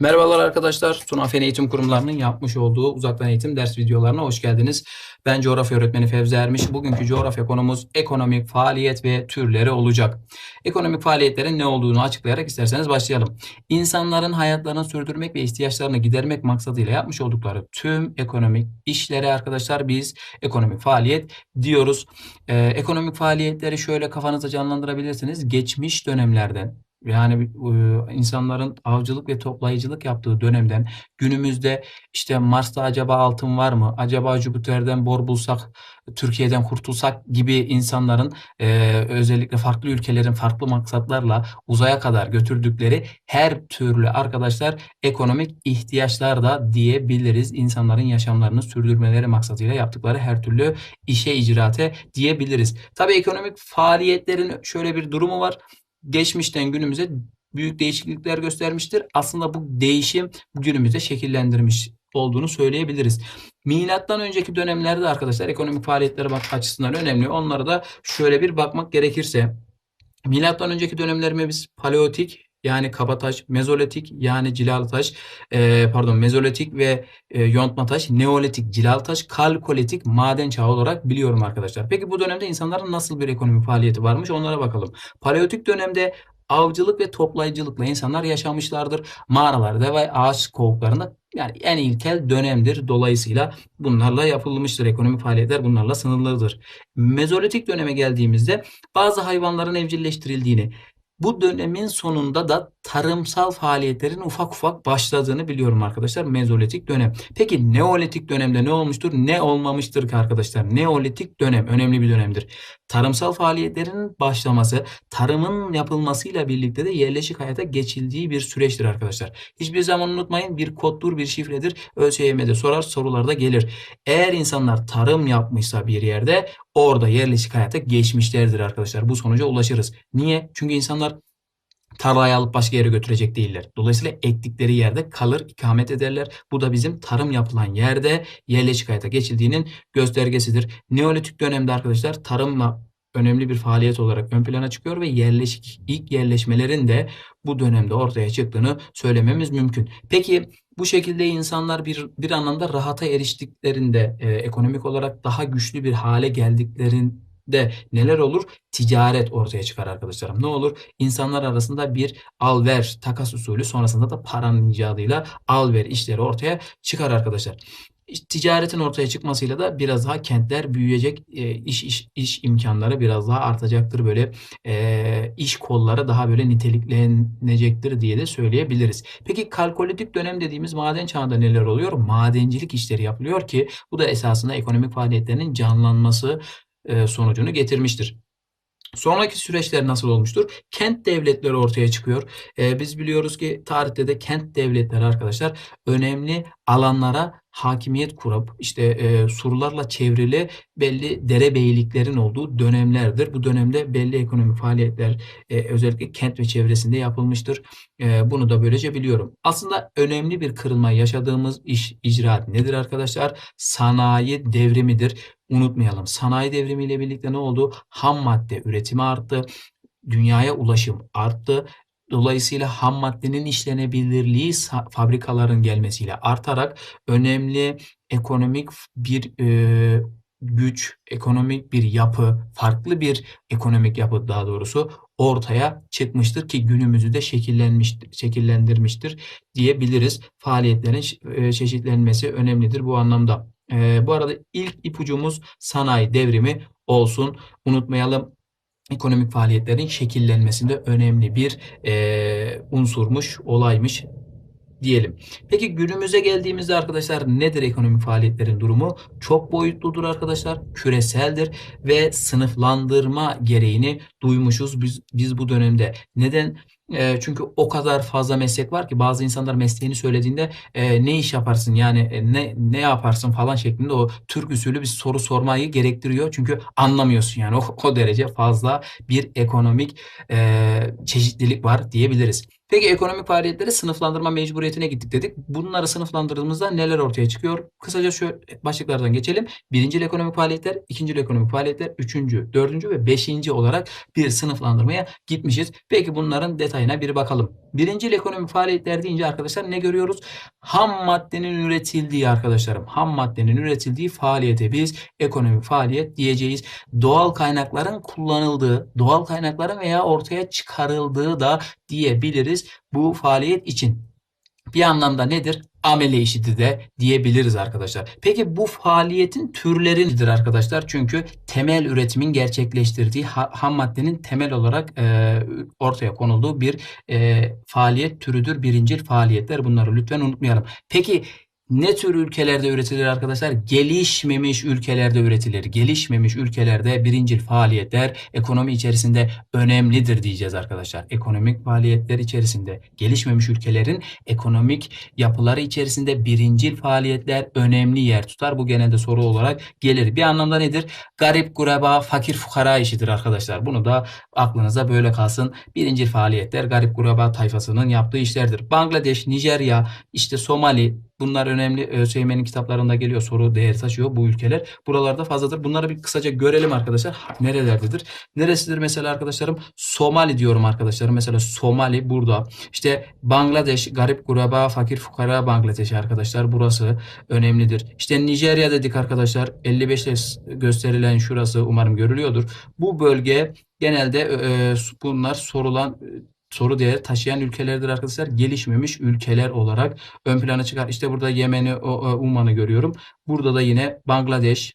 Merhabalar arkadaşlar. Tuna Fen Eğitim Kurumlarının yapmış olduğu uzaktan eğitim ders videolarına hoş geldiniz. Ben coğrafya öğretmeni Fevzi Ermiş. Bugünkü coğrafya konumuz ekonomik faaliyet ve türleri olacak. Ekonomik faaliyetlerin ne olduğunu açıklayarak isterseniz başlayalım. İnsanların hayatlarını sürdürmek ve ihtiyaçlarını gidermek maksadıyla yapmış oldukları tüm ekonomik işlere arkadaşlar biz ekonomik faaliyet diyoruz. Ee, ekonomik faaliyetleri şöyle kafanızda canlandırabilirsiniz. Geçmiş dönemlerden yani insanların avcılık ve toplayıcılık yaptığı dönemden günümüzde işte Mars'ta acaba altın var mı? Acaba Jüpiter'den bor bulsak, Türkiye'den kurtulsak gibi insanların özellikle farklı ülkelerin farklı maksatlarla uzaya kadar götürdükleri her türlü arkadaşlar ekonomik ihtiyaçlar da diyebiliriz. İnsanların yaşamlarını sürdürmeleri maksadıyla yaptıkları her türlü işe icraate diyebiliriz. Tabii ekonomik faaliyetlerin şöyle bir durumu var geçmişten günümüze büyük değişiklikler göstermiştir. Aslında bu değişim günümüzde şekillendirmiş olduğunu söyleyebiliriz. Milattan önceki dönemlerde arkadaşlar ekonomik faaliyetlere bak açısından önemli. Onlara da şöyle bir bakmak gerekirse milattan önceki dönemlerime biz paleotik yani kabataş, mezolitik yani cilalı taş, e, pardon mezolitik ve e, yontma taş, neolitik cilalı taş, kalkolitik maden çağı olarak biliyorum arkadaşlar. Peki bu dönemde insanların nasıl bir ekonomik faaliyeti varmış onlara bakalım. Paleolitik dönemde avcılık ve toplayıcılıkla insanlar yaşamışlardır. Mağaralarda ve ağaç kovuklarında yani en ilkel dönemdir. Dolayısıyla bunlarla yapılmıştır. Ekonomik faaliyetler bunlarla sınırlıdır. Mezolitik döneme geldiğimizde bazı hayvanların evcilleştirildiğini, bu dönemin sonunda da tarımsal faaliyetlerin ufak ufak başladığını biliyorum arkadaşlar. Mezolitik dönem. Peki Neolitik dönemde ne olmuştur? Ne olmamıştır ki arkadaşlar? Neolitik dönem önemli bir dönemdir. Tarımsal faaliyetlerin başlaması, tarımın yapılmasıyla birlikte de yerleşik hayata geçildiği bir süreçtir arkadaşlar. Hiçbir zaman unutmayın bir koddur, bir şifredir. ÖSYM'de sorar, sorularda gelir. Eğer insanlar tarım yapmışsa bir yerde orada yerleşik hayata geçmişlerdir arkadaşlar. Bu sonuca ulaşırız. Niye? Çünkü insanlar tarlayı alıp başka yere götürecek değiller. Dolayısıyla ektikleri yerde kalır, ikamet ederler. Bu da bizim tarım yapılan yerde yerleşik hayata geçildiğinin göstergesidir. Neolitik dönemde arkadaşlar tarımla önemli bir faaliyet olarak ön plana çıkıyor ve yerleşik ilk yerleşmelerin de bu dönemde ortaya çıktığını söylememiz mümkün. Peki bu şekilde insanlar bir bir anlamda rahata eriştiklerinde e, ekonomik olarak daha güçlü bir hale geldiklerinde de neler olur? Ticaret ortaya çıkar arkadaşlarım. Ne olur? İnsanlar arasında bir al-ver, takas usulü sonrasında da paranın icadıyla al-ver işleri ortaya çıkar arkadaşlar. Ticaretin ortaya çıkmasıyla da biraz daha kentler büyüyecek, e, iş iş iş imkanları biraz daha artacaktır. Böyle e, iş kolları daha böyle niteliklenecektir diye de söyleyebiliriz. Peki kalkolitik dönem dediğimiz maden çağında neler oluyor? Madencilik işleri yapılıyor ki bu da esasında ekonomik faaliyetlerinin canlanması sonucunu getirmiştir. Sonraki süreçler nasıl olmuştur? Kent devletleri ortaya çıkıyor. Ee, biz biliyoruz ki tarihte de kent devletleri arkadaşlar önemli alanlara hakimiyet kurup işte e, surlarla çevrili belli derebeyliklerin olduğu dönemlerdir. Bu dönemde belli ekonomik faaliyetler e, özellikle kent ve çevresinde yapılmıştır. E, bunu da böylece biliyorum. Aslında önemli bir kırılma yaşadığımız iş icraat nedir arkadaşlar? Sanayi devrimidir. Unutmayalım. Sanayi devrimiyle birlikte ne oldu? Ham madde üretimi arttı. Dünyaya ulaşım arttı Dolayısıyla ham maddenin işlenebilirliği fabrikaların gelmesiyle artarak önemli ekonomik bir e, güç, ekonomik bir yapı, farklı bir ekonomik yapı daha doğrusu ortaya çıkmıştır ki günümüzü de şekillenmiş, şekillendirmiştir diyebiliriz. Faaliyetlerin e, çeşitlenmesi önemlidir bu anlamda. E, bu arada ilk ipucumuz sanayi devrimi olsun. Unutmayalım ekonomik faaliyetlerin şekillenmesinde önemli bir e, unsurmuş, olaymış diyelim. Peki günümüze geldiğimizde arkadaşlar nedir ekonomik faaliyetlerin durumu? Çok boyutludur arkadaşlar, küreseldir ve sınıflandırma gereğini duymuşuz biz, biz bu dönemde. Neden? Çünkü o kadar fazla meslek var ki bazı insanlar mesleğini söylediğinde e, ne iş yaparsın yani e, ne ne yaparsın falan şeklinde o Türk usulü bir soru sormayı gerektiriyor. Çünkü anlamıyorsun yani o, o derece fazla bir ekonomik e, çeşitlilik var diyebiliriz. Peki ekonomik faaliyetleri sınıflandırma mecburiyetine gittik dedik. Bunları sınıflandırdığımızda neler ortaya çıkıyor? Kısaca şu başlıklardan geçelim. Birinci ekonomik faaliyetler, ikinci ekonomik faaliyetler, üçüncü, dördüncü ve beşinci olarak bir sınıflandırmaya gitmişiz. Peki bunların detaylı detayına bir bakalım. Birincil ekonomik faaliyetler deyince arkadaşlar ne görüyoruz? Ham maddenin üretildiği arkadaşlarım. Ham maddenin üretildiği faaliyete biz ekonomik faaliyet diyeceğiz. Doğal kaynakların kullanıldığı, doğal kaynakların veya ortaya çıkarıldığı da diyebiliriz bu faaliyet için. Bir anlamda nedir? Amele işidir de diyebiliriz arkadaşlar. Peki bu faaliyetin türleri nedir arkadaşlar? Çünkü temel üretimin gerçekleştirdiği ham maddenin temel olarak e, ortaya konulduğu bir e, faaliyet türüdür. Birincil faaliyetler bunları lütfen unutmayalım. Peki ne tür ülkelerde üretilir arkadaşlar? Gelişmemiş ülkelerde üretilir. Gelişmemiş ülkelerde birincil faaliyetler ekonomi içerisinde önemlidir diyeceğiz arkadaşlar. Ekonomik faaliyetler içerisinde gelişmemiş ülkelerin ekonomik yapıları içerisinde birincil faaliyetler önemli yer tutar. Bu genelde soru olarak gelir. Bir anlamda nedir? Garip, kuraba, fakir, fukara işidir arkadaşlar. Bunu da aklınıza böyle kalsın. Birincil faaliyetler garip, kuraba tayfasının yaptığı işlerdir. Bangladeş, Nijerya, işte Somali, Bunlar önemli. ÖSYM'nin kitaplarında geliyor. Soru değeri taşıyor bu ülkeler. Buralarda fazladır. Bunları bir kısaca görelim arkadaşlar. Nerelerdedir? Neresidir mesela arkadaşlarım? Somali diyorum arkadaşlarım. Mesela Somali burada. İşte Bangladeş, garip kuraba, fakir fukara Bangladeş arkadaşlar. Burası önemlidir. İşte Nijerya dedik arkadaşlar. 55 gösterilen şurası umarım görülüyordur. Bu bölge genelde e, bunlar sorulan soru değeri taşıyan ülkelerdir arkadaşlar. Gelişmemiş ülkeler olarak ön plana çıkar. İşte burada Yemen'i, Uman'ı görüyorum. Burada da yine Bangladeş,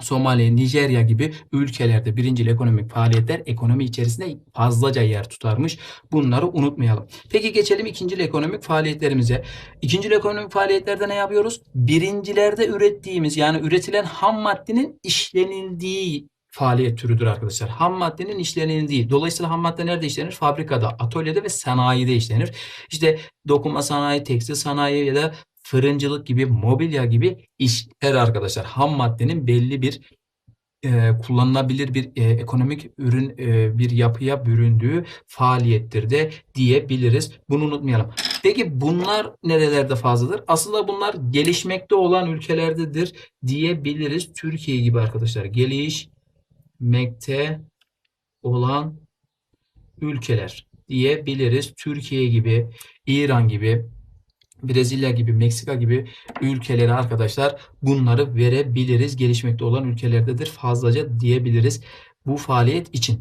Somali, Nijerya gibi ülkelerde birincil ekonomik faaliyetler ekonomi içerisinde fazlaca yer tutarmış. Bunları unutmayalım. Peki geçelim ikincil ekonomik faaliyetlerimize. İkincil ekonomik faaliyetlerde ne yapıyoruz? Birincilerde ürettiğimiz yani üretilen ham maddenin işlenildiği faaliyet türüdür arkadaşlar. Ham maddenin işlenildiği. Dolayısıyla ham madde nerede işlenir? Fabrikada, atölyede ve sanayide işlenir. İşte dokuma sanayi, tekstil sanayi ya da fırıncılık gibi, mobilya gibi işler arkadaşlar. Ham maddenin belli bir e, kullanılabilir bir e, ekonomik ürün e, bir yapıya büründüğü faaliyettir de diyebiliriz. Bunu unutmayalım. Peki bunlar nerelerde fazladır? Aslında bunlar gelişmekte olan ülkelerdedir diyebiliriz. Türkiye gibi arkadaşlar. Geliş mekte olan ülkeler diyebiliriz. Türkiye gibi, İran gibi, Brezilya gibi, Meksika gibi ülkeleri arkadaşlar bunları verebiliriz. Gelişmekte olan ülkelerdedir fazlaca diyebiliriz bu faaliyet için.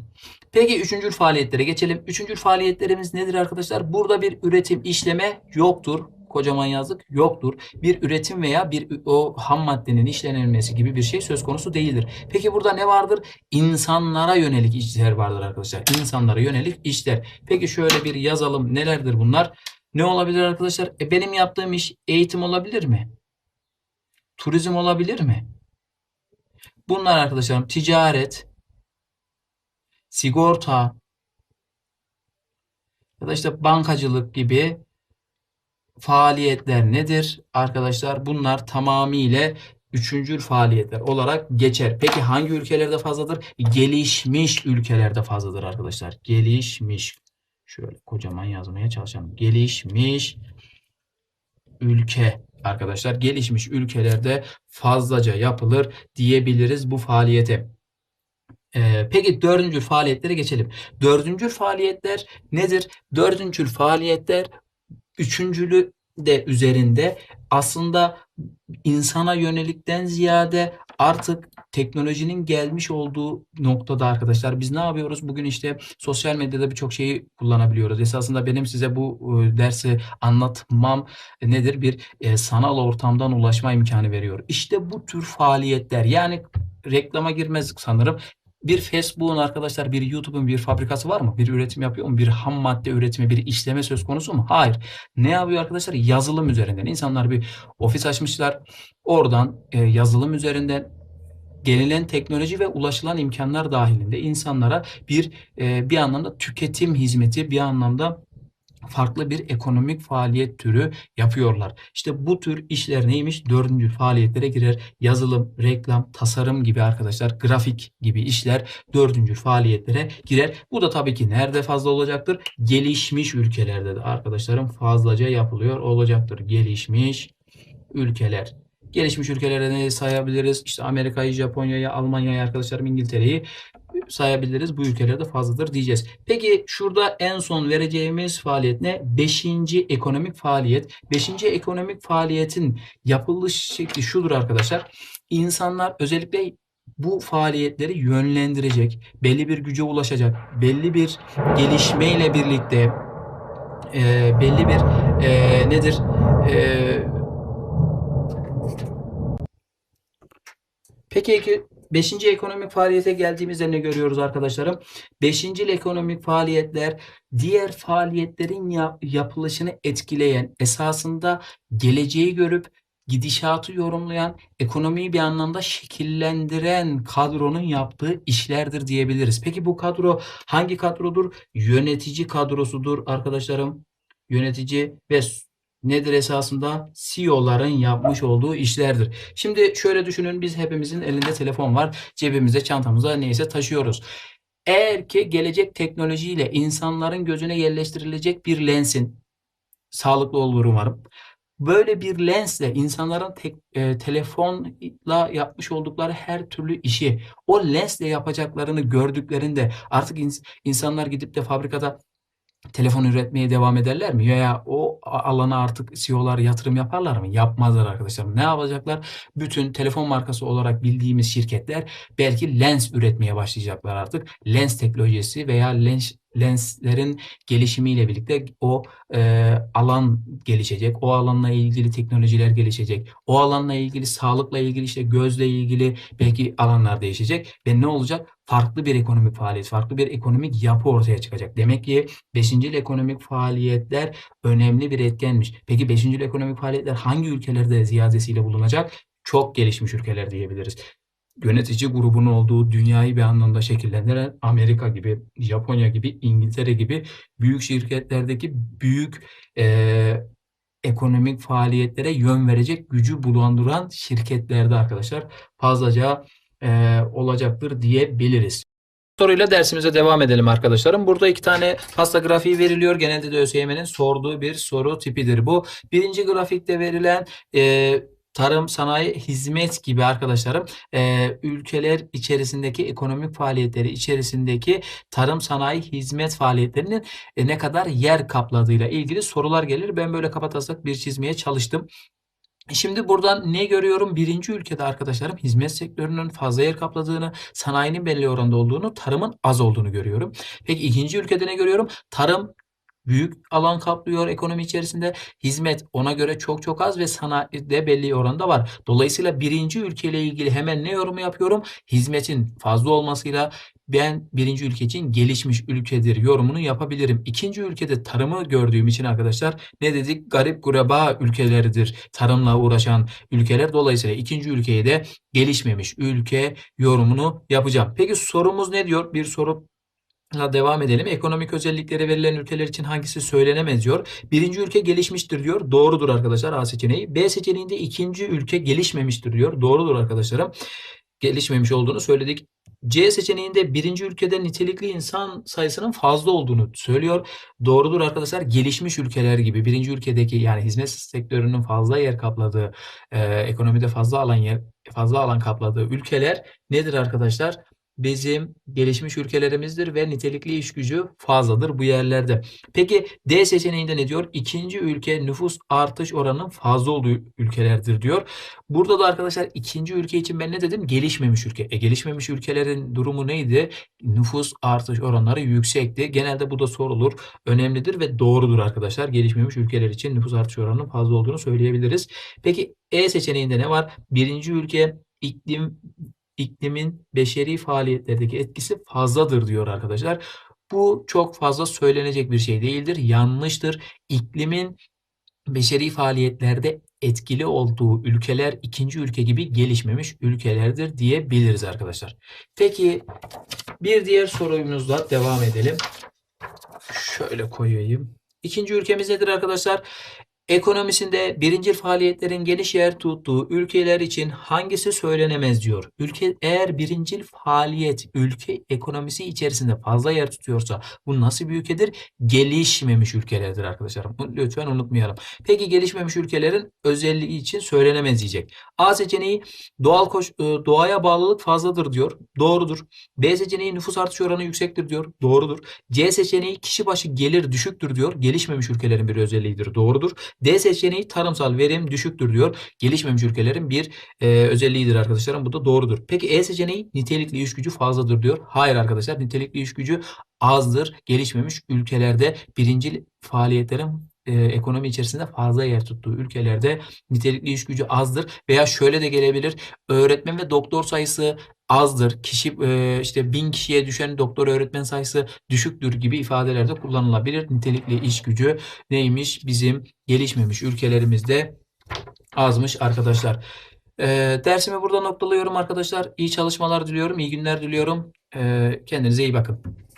Peki üçüncü faaliyetlere geçelim. Üçüncü faaliyetlerimiz nedir arkadaşlar? Burada bir üretim işleme yoktur kocaman yazdık yoktur. Bir üretim veya bir o ham maddenin işlenilmesi gibi bir şey söz konusu değildir. Peki burada ne vardır? İnsanlara yönelik işler vardır arkadaşlar. İnsanlara yönelik işler. Peki şöyle bir yazalım. Nelerdir bunlar? Ne olabilir arkadaşlar? E benim yaptığım iş eğitim olabilir mi? Turizm olabilir mi? Bunlar arkadaşlarım ticaret, sigorta ya da işte bankacılık gibi faaliyetler nedir? Arkadaşlar bunlar tamamıyla üçüncül faaliyetler olarak geçer. Peki hangi ülkelerde fazladır? Gelişmiş ülkelerde fazladır arkadaşlar. Gelişmiş. Şöyle kocaman yazmaya çalışalım. Gelişmiş ülke arkadaşlar. Gelişmiş ülkelerde fazlaca yapılır diyebiliriz bu faaliyete. Ee, peki dördüncü faaliyetlere geçelim. Dördüncü faaliyetler nedir? Dördüncü faaliyetler üçüncülü de üzerinde aslında insana yönelikten ziyade artık teknolojinin gelmiş olduğu noktada arkadaşlar biz ne yapıyoruz? Bugün işte sosyal medyada birçok şeyi kullanabiliyoruz. Esasında benim size bu e, dersi anlatmam nedir? Bir e, sanal ortamdan ulaşma imkanı veriyor. İşte bu tür faaliyetler yani reklama girmez sanırım bir Facebook'un arkadaşlar bir YouTube'un bir fabrikası var mı? Bir üretim yapıyor mu? Bir ham madde üretimi, bir işleme söz konusu mu? Hayır. Ne yapıyor arkadaşlar? Yazılım üzerinden. İnsanlar bir ofis açmışlar. Oradan e, yazılım üzerinden gelinen teknoloji ve ulaşılan imkanlar dahilinde insanlara bir e, bir anlamda tüketim hizmeti, bir anlamda farklı bir ekonomik faaliyet türü yapıyorlar. İşte bu tür işler neymiş? Dördüncü faaliyetlere girer. Yazılım, reklam, tasarım gibi arkadaşlar, grafik gibi işler dördüncü faaliyetlere girer. Bu da tabii ki nerede fazla olacaktır? Gelişmiş ülkelerde de arkadaşlarım fazlaca yapılıyor olacaktır. Gelişmiş ülkeler. Gelişmiş ülkelere ne sayabiliriz? İşte Amerika'yı, Japonya'yı, Almanya'yı arkadaşlarım İngiltere'yi sayabiliriz. Bu ülkelerde fazladır diyeceğiz. Peki şurada en son vereceğimiz faaliyet ne? Beşinci ekonomik faaliyet. Beşinci ekonomik faaliyetin yapılış şekli şudur arkadaşlar. İnsanlar özellikle bu faaliyetleri yönlendirecek, belli bir güce ulaşacak, belli bir gelişmeyle birlikte e, belli bir e, nedir? E, peki 5. ekonomik faaliyete geldiğimizde ne görüyoruz arkadaşlarım? 5. ekonomik faaliyetler diğer faaliyetlerin yap yapılışını etkileyen, esasında geleceği görüp gidişatı yorumlayan, ekonomiyi bir anlamda şekillendiren kadronun yaptığı işlerdir diyebiliriz. Peki bu kadro hangi kadrodur? Yönetici kadrosudur arkadaşlarım. Yönetici ve nedir esasında? CEO'ların yapmış olduğu işlerdir. Şimdi şöyle düşünün biz hepimizin elinde telefon var. Cebimizde, çantamızda neyse taşıyoruz. Eğer ki gelecek teknolojiyle insanların gözüne yerleştirilecek bir lensin sağlıklı olur umarım. Böyle bir lensle insanların tek, e, telefonla yapmış oldukları her türlü işi o lensle yapacaklarını gördüklerinde artık ins insanlar gidip de fabrikada telefon üretmeye devam ederler mi? Veya o alana artık CEO'lar yatırım yaparlar mı? Yapmazlar arkadaşlar. Ne yapacaklar? Bütün telefon markası olarak bildiğimiz şirketler belki lens üretmeye başlayacaklar artık. Lens teknolojisi veya lens lenslerin gelişimiyle birlikte o e, alan gelişecek. O alanla ilgili teknolojiler gelişecek. O alanla ilgili sağlıkla ilgili işte gözle ilgili belki alanlar değişecek ve ne olacak? Farklı bir ekonomik faaliyet, farklı bir ekonomik yapı ortaya çıkacak. Demek ki 5. ekonomik faaliyetler önemli bir etkenmiş. Peki 5. ekonomik faaliyetler hangi ülkelerde ziyadesiyle bulunacak? Çok gelişmiş ülkeler diyebiliriz yönetici grubunun olduğu dünyayı bir anlamda şekillendiren Amerika gibi, Japonya gibi, İngiltere gibi büyük şirketlerdeki büyük e, ekonomik faaliyetlere yön verecek gücü bulandıran şirketlerde arkadaşlar fazlaca e, olacaktır diyebiliriz soruyla dersimize devam edelim arkadaşlarım. Burada iki tane pasta grafiği veriliyor. Genelde de ÖSYM'nin sorduğu bir soru tipidir bu. Birinci grafikte verilen e, tarım, sanayi, hizmet gibi arkadaşlarım e, ülkeler içerisindeki ekonomik faaliyetleri içerisindeki tarım, sanayi, hizmet faaliyetlerinin e, ne kadar yer kapladığıyla ilgili sorular gelir. Ben böyle kapatasak bir çizmeye çalıştım. Şimdi buradan ne görüyorum? Birinci ülkede arkadaşlarım hizmet sektörünün fazla yer kapladığını, sanayinin belli oranda olduğunu, tarımın az olduğunu görüyorum. Peki ikinci ülkede ne görüyorum? Tarım büyük alan kaplıyor ekonomi içerisinde. Hizmet ona göre çok çok az ve sanayide belli oranda var. Dolayısıyla birinci ülkeyle ilgili hemen ne yorumu yapıyorum? Hizmetin fazla olmasıyla ben birinci ülke için gelişmiş ülkedir yorumunu yapabilirim. İkinci ülkede tarımı gördüğüm için arkadaşlar ne dedik? Garip gureba ülkeleridir tarımla uğraşan ülkeler. Dolayısıyla ikinci ülkeye de gelişmemiş ülke yorumunu yapacağım. Peki sorumuz ne diyor? Bir soru devam edelim. Ekonomik özellikleri verilen ülkeler için hangisi söylenemez diyor. Birinci ülke gelişmiştir diyor. Doğrudur arkadaşlar A seçeneği. B seçeneğinde ikinci ülke gelişmemiştir diyor. Doğrudur arkadaşlarım. Gelişmemiş olduğunu söyledik. C seçeneğinde birinci ülkede nitelikli insan sayısının fazla olduğunu söylüyor. Doğrudur arkadaşlar. Gelişmiş ülkeler gibi birinci ülkedeki yani hizmet sektörünün fazla yer kapladığı, e, ekonomide fazla alan yer fazla alan kapladığı ülkeler nedir arkadaşlar? Bizim gelişmiş ülkelerimizdir ve nitelikli iş gücü fazladır bu yerlerde. Peki D seçeneğinde ne diyor? İkinci ülke nüfus artış oranının fazla olduğu ülkelerdir diyor. Burada da arkadaşlar ikinci ülke için ben ne dedim? Gelişmemiş ülke. E, gelişmemiş ülkelerin durumu neydi? Nüfus artış oranları yüksekti. Genelde bu da sorulur. Önemlidir ve doğrudur arkadaşlar. Gelişmemiş ülkeler için nüfus artış oranının fazla olduğunu söyleyebiliriz. Peki E seçeneğinde ne var? Birinci ülke iklim iklimin beşeri faaliyetlerdeki etkisi fazladır diyor arkadaşlar. Bu çok fazla söylenecek bir şey değildir. Yanlıştır. İklimin beşeri faaliyetlerde etkili olduğu ülkeler ikinci ülke gibi gelişmemiş ülkelerdir diyebiliriz arkadaşlar. Peki bir diğer sorumuzla devam edelim. Şöyle koyayım. İkinci ülkemiz nedir arkadaşlar? Ekonomisinde birincil faaliyetlerin geniş yer tuttuğu ülkeler için hangisi söylenemez diyor. Ülke eğer birincil faaliyet ülke ekonomisi içerisinde fazla yer tutuyorsa bu nasıl bir ülkedir? Gelişmemiş ülkelerdir arkadaşlarım. Lütfen unutmayalım. Peki gelişmemiş ülkelerin özelliği için söylenemez diyecek. A seçeneği doğal koş, e, doğaya bağlılık fazladır diyor. Doğrudur. B seçeneği nüfus artış oranı yüksektir diyor. Doğrudur. C seçeneği kişi başı gelir düşüktür diyor. Gelişmemiş ülkelerin bir özelliğidir. Doğrudur. D seçeneği tarımsal verim düşüktür diyor. Gelişmemiş ülkelerin bir e, özelliğidir arkadaşlarım. Bu da doğrudur. Peki E seçeneği nitelikli iş gücü fazladır diyor. Hayır arkadaşlar nitelikli iş gücü azdır. Gelişmemiş ülkelerde birincil faaliyetlerin e, ekonomi içerisinde fazla yer tuttuğu ülkelerde nitelikli iş gücü azdır veya şöyle de gelebilir. Öğretmen ve doktor sayısı azdır. Kişi e, işte bin kişiye düşen doktor öğretmen sayısı düşüktür gibi ifadelerde kullanılabilir. Nitelikli iş gücü neymiş? Bizim gelişmemiş ülkelerimizde azmış arkadaşlar. E, dersimi burada noktalıyorum arkadaşlar. İyi çalışmalar diliyorum. iyi günler diliyorum. E, kendinize iyi bakın.